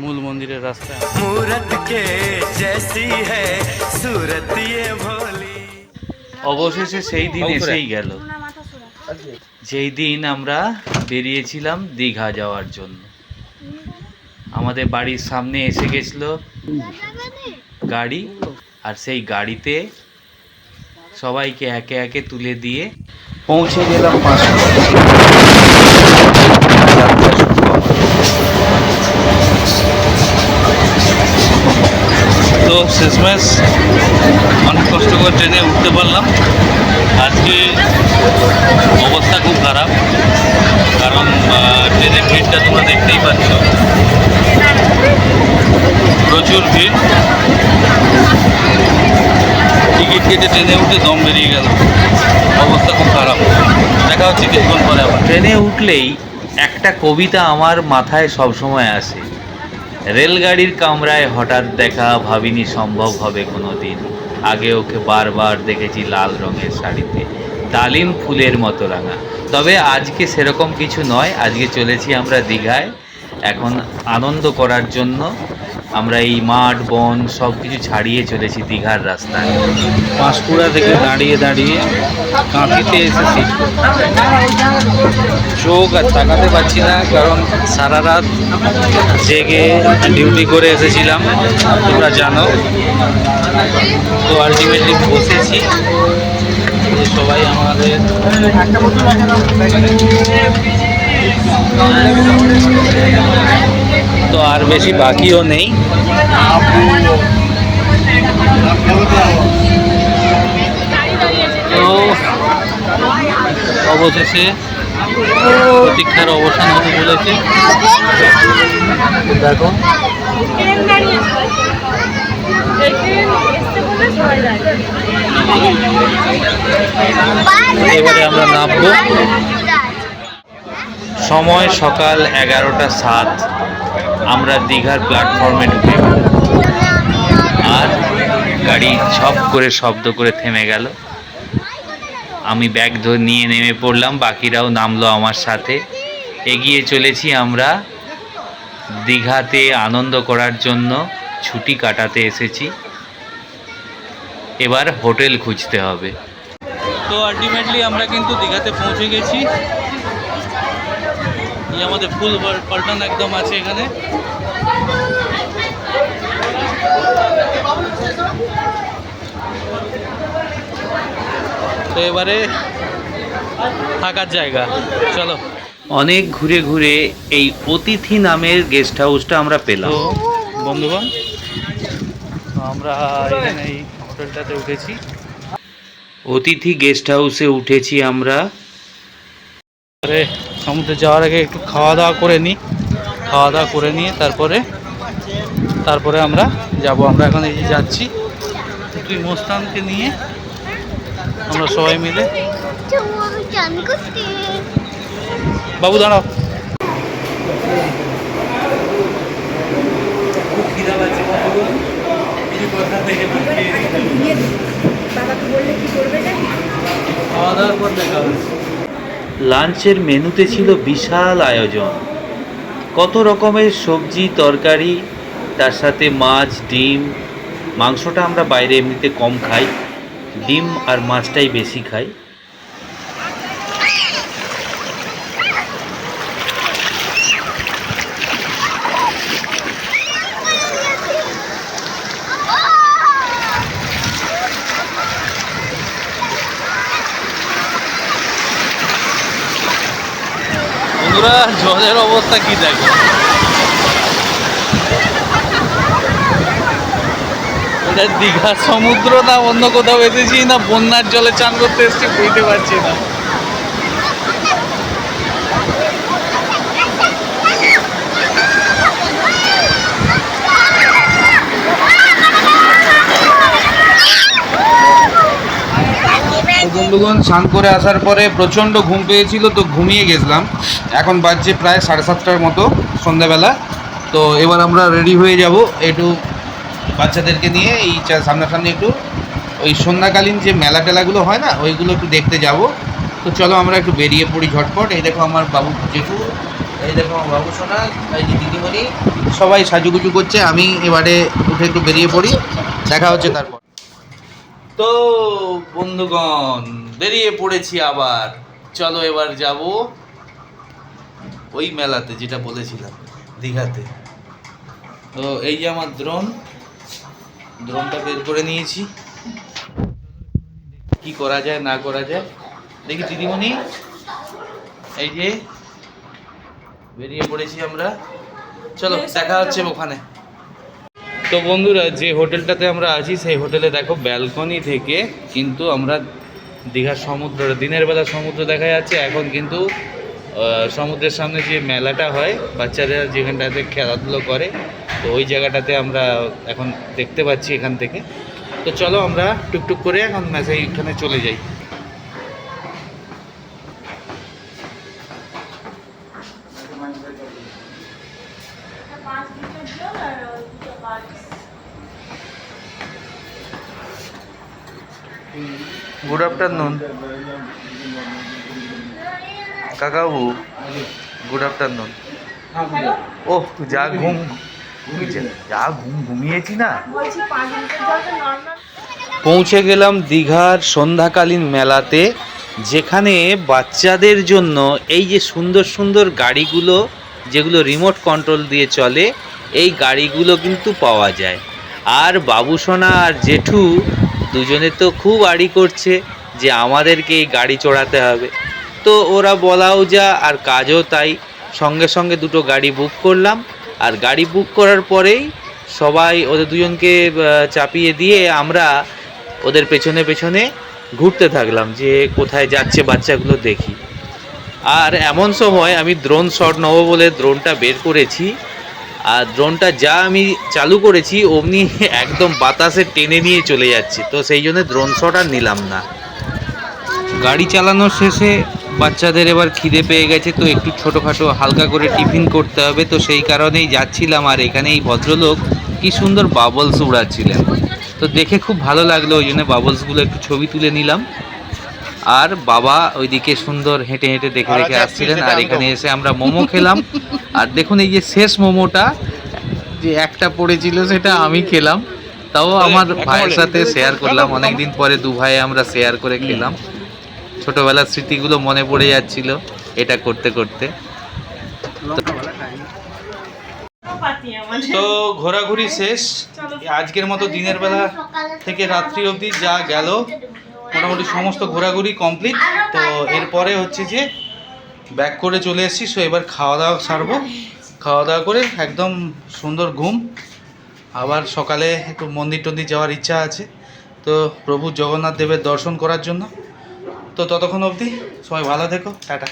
মূল মন্দিরের রাস্তা। কে জেসি সুরত ইয়ে অবশেষে সেই দিন এসেই গেল। যেই দিন আমরা বেরিয়েছিলাম দীঘা যাওয়ার জন্য। আমাদের বাড়ির সামনে এসে গেছিল গাড়ি আর সেই গাড়িতে সবাইকে একে একে তুলে দিয়ে পৌঁছে গেলাম পাঁচশো। শেষমেশ অনেক কষ্ট করে ট্রেনে উঠতে পারলাম। আজকে অবস্থা খুব খারাপ, কারণ ট্রেনের ভিড়টা তোমরা দেখতেই পাচ্ছ। প্রচুর ভিড়। টিকিট কেটে ট্রেনে উঠে দম বেরিয়ে গেল। অবস্থা খুব খারাপ। দেখা হচ্ছে কিছুক্ষণ পরে আবার। ট্রেনে উঠলেই একটা কবিতা আমার মাথায় সবসময় আসে। রেলগাড়ির কামরায় হঠাৎ দেখা ভাবিনি সম্ভব হবে কোনো দিন আগে ওকে বারবার দেখেছি লাল রঙের শাড়িতে, ডালিম ফুলের মতো রাঙা। তবে আজকে সেরকম কিছু নয়, আজকে চলেছি আমরা দীঘায়। এখন আনন্দ করার জন্য আমরা এই মাঠ, বন সব কিছু ছাড়িয়ে চলেছি দীঘার রাস্তায়। পাঁশকুড়া থেকে দাঁড়িয়ে দাঁড়িয়ে কাঁপিতে এসেছি। চোখ আর তাকাতে পারছি না, কারণ সারা রাত জেগে ডিউটি করে এসেছিলাম, তোমরা জানো। তো আলটিমেটলি বসেছি। সবাই আমাদের আর বেশি বাকিও নেই। তো অবশেষে প্রতীক্ষার অবসান হতে চলেছে। দেখো। এবারে আমরা নামবো। সময় সকাল এগারোটা সাত। আমরা দীঘার প্ল্যাটফর্মে ঢুকে আর গাড়ি ছপ করে, শব্দ করে থেমে গেল। আমি ব্যাগ নিয়ে নেমে পড়লাম, বাকিরাও নামলো আমার সাথে। এগিয়ে চলেছি আমরা দীঘাতে আনন্দ করার জন্য। ছুটি কাটাতে এসেছি। এবার হোটেল খুঁজতে হবে। তো আলটিমেটলি আমরা কিন্তু দীঘাতে পৌঁছে গেছি। আমাদের ফুল পল্টন একদম আছে এখানে। তো এবারে থাকার জায়গা। চলো। অনেক ঘুরে ঘুরে এই অতিথি নামের গেস্ট হাউসটা আমরা পেলাম। বন্ধুগণ আমরা এখানে এই হোটেলটাতে উঠেছি। অতিথি গেস্ট হাউসে উঠেছি আমরা। তারপরে সমুদ্রে যাওয়ার আগে একটু খাওয়া দাওয়া করে নিই। খাওয়া দাওয়া করে নিয়ে তারপরে তারপরে আমরা যাব। আমরা এখন এই যাচ্ছি তুই মোস্তানকে নিয়ে। আমরা সবাই মিলে। বাবু দাঁড়াও। খাওয়া দাওয়ার পর দেখা হবে। লাঞ্চের মেনুতে ছিল বিশাল আয়োজন। কত রকমের সবজি, তরকারি, তার সাথে মাছ, ডিম, মাংসটা আমরা বাইরে এমনিতে কম খাই। ডিম আর মাছটাই বেশি খাই। বন্ধুরা, জলের অবস্থা কি দেখো? এটা দীঘার সমুদ্র না অন্য কোথাও এসেছি না, বন্যার জলে চান করতে এসেছি, বুঝতে পারছি না। বন্ধুগণ, স্নান করে আসার পরে প্রচণ্ড ঘুম পেয়েছিল, তো ঘুমিয়ে গেছিলাম। এখন বাজছে প্রায় সাড়ে সাতটার মতো সন্ধ্যাবেলা তো এবার আমরা রেডি হয়ে যাব একটু বাচ্চাদেরকে নিয়ে, এই সামনাসামনি একটু ওই সন্ধ্যাকালীন যে মেলা টেলাগুলো হয় না, ওইগুলো একটু দেখতে যাব। তো চলো আমরা একটু বেরিয়ে পড়ি ঝটপট। এই দেখো আমার বাবু জেঠু, এই দেখো আমার বাবু সোনা, এই যে দিদিমণি, সবাই সাজুগুজু করছে। আমি এবারে উঠে একটু বেরিয়ে পড়ি, দেখা হচ্ছে তারপর। তো বন্ধুগণ, বেরিয়ে পড়েছি আবার। চলো এবার যাব ওই মেলাতে যেটা বলেছিলাম দীঘাতে। তো এই যে আমার দ্রোন দ্রোনটা বের করে নিয়েছি। কি করা যায় না করা যায়? দেখি দিদিমণি এই যে বেরিয়ে পড়েছি আমরা। চলো দেখা হচ্ছে ওখানে। তো বন্ধুরা যে হোটেলটাতে আমরা আছি সেই হোটেলে দেখো ব্যালকনি থেকে কিন্তু আমরা দীঘার সমুদ্র দিনের বেলা সমুদ্র দেখা যাচ্ছে। এখন কিন্তু সমুদ্রের সামনে যে মেলাটা হয়, বাচ্চারা যেখানটাতে খেলাধুলো করে, তো ওই জায়গাটাতে আমরা এখন দেখতে পাচ্ছি এখান থেকে। তো চলো আমরা টুকটুক করে এখন সেইখানে চলে যাই। গুড আফটারনুন কাকাবু গুড আফটারনুন ওহ, যা ঘুম যা ঘুম ঘুমিয়েছি না? পৌঁছে গেলাম দীঘার সন্ধ্যাকালীন মেলাতে, যেখানে বাচ্চাদের জন্য এই যে সুন্দর সুন্দর গাড়িগুলো, যেগুলো রিমোট কন্ট্রোল দিয়ে চলে, এই গাড়িগুলো কিন্তু পাওয়া যায়। আর বাবুসোনা আর জেঠু দুজনে তো খুব আড়ি করছে যে আমাদেরকে এই গাড়ি চড়াতে হবে। তো ওরা বলাও যা, আর কাজও তাই। সঙ্গে সঙ্গে দুটো গাড়ি বুক করলাম। আর গাড়ি বুক করার পরেই সবাই ওদের দুজনকে চাপিয়ে দিয়ে আমরা ওদের পেছনে পেছনে ঘুরতে থাকলাম যে কোথায় যাচ্ছে বাচ্চাগুলো দেখি। আর এমন সময় আমি দ্রোন শট নেব বলে দ্রোনটা বের করেছি। আর দ্রোনটা যা আমি চালু করেছি, অমনি একদম বাতাসে টেনে নিয়ে চলে যাচ্ছে। তো সেই জন্য দ্রোন শট আর নিলাম না। গাড়ি চালানোর শেষে বাচ্চাদের এবার খিদে পেয়ে গেছে তো একটু ছোটোখাটো হালকা করে টিফিন করতে হবে তো সেই কারণেই যাচ্ছিলাম। আর এখানে এই ভদ্রলোক কি সুন্দর বাবলস উড়াচ্ছিলেন। তো দেখে খুব ভালো লাগল ওই জন্য বাবলসগুলো একটু ছবি তুলে নিলাম। আর বাবা ওইদিকে সুন্দর হেঁটে হেঁটে দেখে দেখে আসছিলেন আর এখানে এসে আমরা মোমো খেলাম। আর দেখুন এই যে শেষ মোমোটা যে একটা পড়েছিল সেটা আমি খেলাম। তাও আমার ভাইয়ের সাথে শেয়ার করলাম অনেকদিন পরে দু ভাই আমরা শেয়ার করে খেলাম। ছোটবেলার স্মৃতিগুলো মনে পড়ে যাচ্ছিল এটা করতে করতে। তো ঘোরাঘুরি শেষ। আজকের মতো দিনের বেলা থেকে রাত্রি অবধি যা গেল, মোটামুটি সমস্ত ঘোরাঘুরি কমপ্লিট তো এরপরে হচ্ছে যে ব্যাক করে চলে এসেছি সো এবার খাওয়া দাওয়া সারবো। খাওয়া দাওয়া করে একদম সুন্দর ঘুম। আবার সকালে একটু মন্দির টন্দির যাওয়ার ইচ্ছা আছে। তো প্রভু জগন্নাথ দেবের দর্শন করার জন্য। তো ততক্ষণ অবধি সবাই ভালো থেকো টাটা।